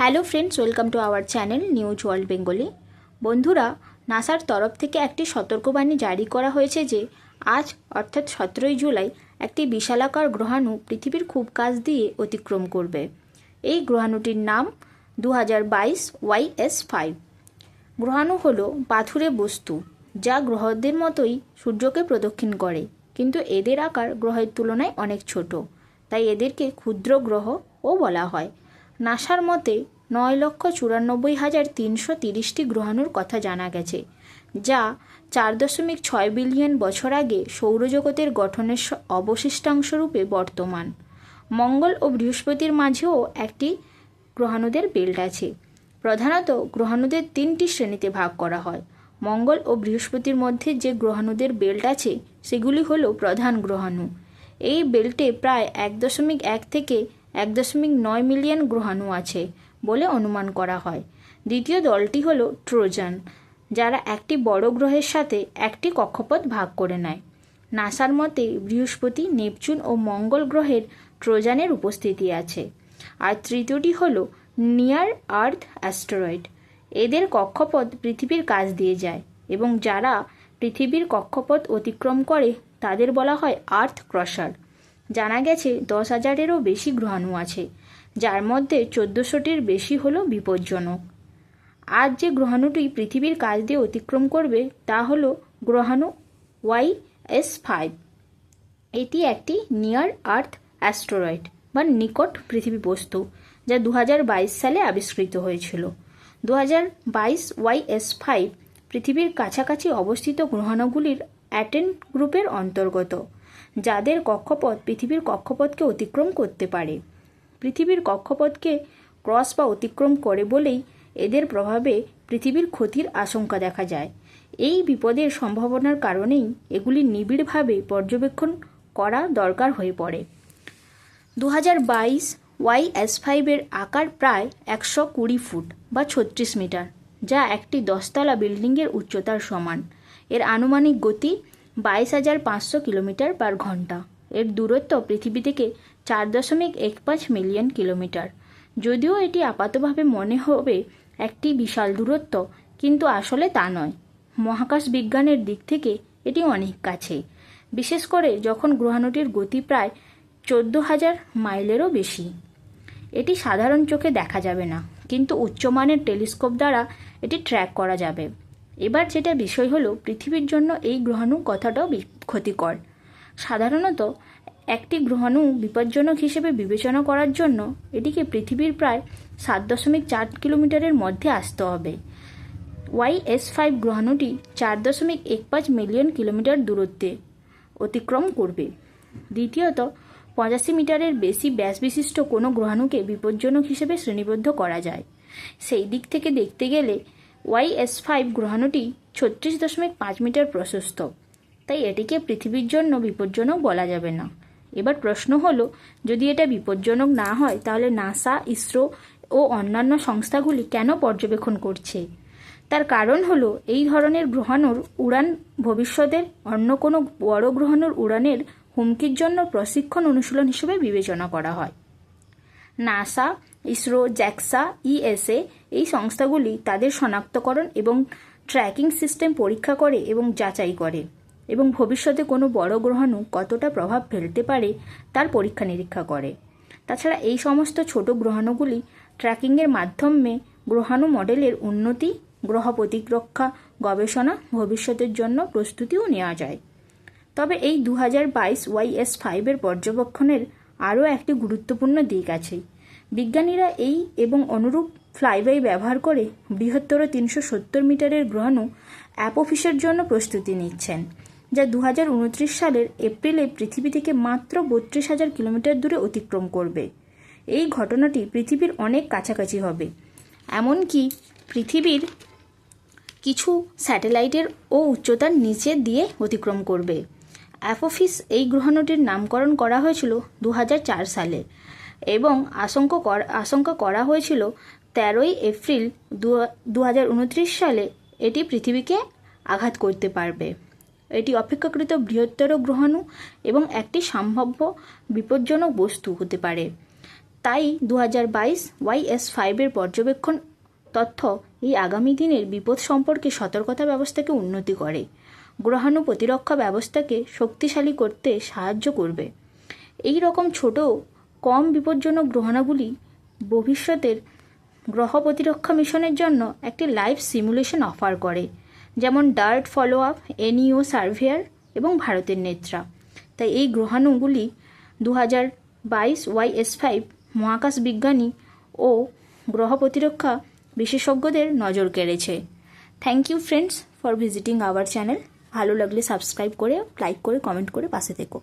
Hello friends welcome to our channel news world Bengali বন্ধুরা, নাসার তরফ থেকে একটি সতর্কবাণী জারি করা হয়েছে যে, আজ, অর্থাৎ সতেরোই জুলাই, একটি বিশালাকার গ্রহাণু পৃথিবীর খুব কাছ দিয়ে অতিক্রম করবে। এই গ্রহাণুটির নাম দু হাজার বাইশ ওয়াইএস ফাইভ। গ্রহাণু হলো পাথুরে বস্তু, যা গ্রহদের মতোই সূর্যকে প্রদক্ষিণ করে, কিন্তু এদের আকার গ্রহের তুলনায় অনেক ছোট, তাই এদেরকে ক্ষুদ্র গ্রহও বলা হয়। নাসার মতে নয় লক্ষ চুরানব্বই হাজার তিনশো তিরিশটি গ্রহাণুর কথা জানা গেছে, যা চার দশমিক ছয় বিলিয়ন বছর আগে সৌরজগতের গঠনের স- অবশিষ্টাংশ রূপে বর্তমান। মঙ্গল ও বৃহস্পতির মাঝেও একটি গ্রহাণুদের বেল্ট আছে। প্রধানত গ্রহাণুদের তিনটি শ্রেণীতে ভাগ করা হয়। মঙ্গল ও বৃহস্পতির মধ্যে যে গ্রহাণুদের বেল্ট আছে, সেগুলি হলো প্রধান গ্রহাণু। এই বেল্টে প্রায় এক দশমিক এক থেকে এক দশমিক নয় মিলিয়ন গ্রহাণু আছে বলে অনুমান করা হয়। দ্বিতীয় দলটি হলো ট্রোজান, যারা একটি বড় গ্রহের সাথে একটি কক্ষপথ ভাগ করে নেয়। নাসার মতে বৃহস্পতি, নেপচুন ও মঙ্গল গ্রহের ট্রোজানের উপস্থিতি আছে। আর তৃতীয়টি হল নিয়ার আর্থ অ্যাস্টেরয়েড। এদের কক্ষপথ পৃথিবীর কাছ দিয়ে যায় এবং যারা পৃথিবীর কক্ষপথ অতিক্রম করে তাদের বলা হয় আর্থ ক্রসার। জানা গেছে দশ হাজারেরও বেশি গ্রহাণু আছে, যার মধ্যে চোদ্দোশোটির বেশি হলো বিপজ্জনক। আজ যে গ্রহাণুটি পৃথিবীর কাছ দিয়ে অতিক্রম করবে, তা হল গ্রহাণু ওয়াই এস ফাইভ। এটি একটি নিয়ার আর্থ অ্যাস্টেরয়েড বা নিকট পৃথিবী বস্তু, যা দু হাজার বাইশ সালে আবিষ্কৃত হয়েছিল। দু হাজার বাইশ ওয়াই এস ফাইভ পৃথিবীর কাছাকাছি অবস্থিত গ্রহাণুগুলির অ্যাটেন গ্রুপের অন্তর্গত। যাদের কক্ষপথ পৃথিবীর কক্ষপথকে অতিক্রম করতে পারে। পৃথিবীর কক্ষপথকে ক্রস বা অতিক্রম করে বলেই এদের প্রভাবে পৃথিবীর ক্ষতির আশঙ্কা দেখা যায়। এই বিপদের সম্ভাবনার কারণেই এগুলি নিবিড়ভাবে পর্যবেক্ষণ করা দরকার হয়ে পড়ে। দু হাজার বাইশ ওয়াই এস ফাইভের আকার প্রায় একশো কুড়ি ফুট বা ছত্রিশ মিটার, যা একটি দশতলা বিল্ডিংয়ের উচ্চতার সমান। এর আনুমানিক গতি বাইশ হাজার পাঁচশো কিলোমিটার পার ঘণ্টা। এর দূরত্ব পৃথিবী থেকে চার দশমিক এক পাঁচ মিলিয়ন কিলোমিটার। যদিও এটি আপাতভাবে মনে হবে একটি বিশাল দূরত্ব, কিন্তু আসলে তা নয়। মহাকাশ বিজ্ঞানের দিক থেকে এটি অনেক কাছে। বিশেষ করে যখন গ্রহাণুটির গতি প্রায় চোদ্দ হাজার মাইলেরও বেশি। এটি সাধারণ চোখে দেখা যাবে না, কিন্তু উচ্চমানের টেলিস্কোপ দ্বারা এটি ট্র্যাক করা যাবে। এবার যেটা বিষয় হলো, পৃথিবীর জন্য এই গ্রহাণু কথাটাও ক্ষতিকর। সাধারণত একটি গ্রহাণু বিপজ্জনক হিসেবে বিবেচনা করার জন্য এটিকে পৃথিবীর প্রায় সাত দশমিক চার কিলোমিটারের মধ্যে আসতে হবে। ওয়াই এস ফাইভ গ্রহাণুটি চার দশমিক এক পাঁচ মিলিয়ন কিলোমিটার দূরত্বে অতিক্রম করবে। দ্বিতীয়ত, পঁচাশি মিটারের বেশি ব্যাস বিশিষ্ট কোনো গ্রহাণুকে বিপজ্জনক হিসেবে শ্রেণীবদ্ধ করা যায়। সেই দিক থেকে দেখতে গেলে ওয়াই এস ফাইভ গ্রহাণুটি ছত্রিশ দশমিক পাঁচ মিটার প্রশস্ত। তাই এটিকে পৃথিবীর জন্য বিপজ্জনক বলা যাবে না। এবার প্রশ্ন হলো, যদি এটা বিপজ্জনক না হয়, তাহলে নাসা, ইসরো ও অন্যান্য সংস্থাগুলি কেন পর্যবেক্ষণ করছে? তার কারণ হলো, এই ধরনের গ্রহাণুর উড়ান ভবিষ্যতের অন্য কোনো বড় গ্রহাণুর উড়ানের হুমকির জন্য প্রশিক্ষণ অনুশীলন হিসেবে বিবেচনা করা হয়। নাসা ইসরো, জ্যাক্সা, ইএসএ এই সংস্থাগুলি তাদের শনাক্তকরণ এবং ট্র্যাকিং সিস্টেম পরীক্ষা করে এবং যাচাই করে এবং ভবিষ্যতে কোনো বড় গ্রহাণু কতটা প্রভাব ফেলতে পারে তার পরীক্ষা নিরীক্ষা করে। তাছাড়া এই সমস্ত ছোট গ্রহাণুগুলি ট্র্যাকিংয়ের মাধ্যমে গ্রহাণু মডেলের উন্নতি, গ্রহ প্রতিরক্ষা, গবেষণা, ভবিষ্যতের জন্য প্রস্তুতিও নেওয়া যায়। তবে এই দু হাজার বাইশ ওয়াইএস ফাইভের পর্যবেক্ষণের আরও একটি গুরুত্বপূর্ণ দিক আছে। বিজ্ঞানীরা এই এবং অনুরূপ ফ্লাইবাই ব্যবহার করে বৃহত্তর তিনশো সত্তর মিটারের গ্রহাণু অ্যাপোফিসের জন্য প্রস্তুতি নিচ্ছেন, যা দু হাজার উনত্রিশ সালের এপ্রিলে পৃথিবী থেকে মাত্র বত্রিশ হাজার কিলোমিটার দূরে অতিক্রম করবে। এই ঘটনাটি পৃথিবীর অনেক কাছাকাছি হবে। এমনকি পৃথিবীর কিছু স্যাটেলাইটের ও উচ্চতার নিচে দিয়ে অতিক্রম করবে। অ্যাপোফিস এই গ্রহাণুটির নামকরণ করা হয়েছিল দু হাজার চার সালে। এবং আশঙ্কা কর আশঙ্কা করা হয়েছিল তেরোই এপ্রিল দু সালে এটি পৃথিবীকে আঘাত করতে পারবে। এটি অপেক্ষাকৃত বৃহত্তর গ্রহাণু এবং একটি সম্ভাব্য বিপজ্জনক বস্তু হতে পারে। তাই দু হাজার বাইশ ওয়াইএস ফাইভের পর্যবেক্ষণ তথ্য এই আগামী দিনের বিপদ সম্পর্কে সতর্কতা ব্যবস্থাকে উন্নতি করে। গ্রহাণু প্রতিরক্ষা ব্যবস্থাকে শক্তিশালী করতে সাহায্য করবে। এই রকম ছোট কম বিপজ্জনক গ্রহাণুগুলি ভবিষ্যতের গ্রহ প্রতিরক্ষা মিশনের জন্য একটি লাইভ সিমুলেশন অফার করে, যেমন DART follow up NEO surveyor এবং ভারতের নেত্রা। তাই এই গ্রহাণুগুলি দু হাজার বাইশ ওয়াইএস ফাইভ মহাকাশ বিজ্ঞানী ও গ্রহ প্রতিরক্ষা বিশেষজ্ঞদের নজর কেড়েছে। Thank you friends for visiting our channel ভালো লাগলে সাবস্ক্রাইব করে লাইক করে কমেন্ট করে পাশে থেকো।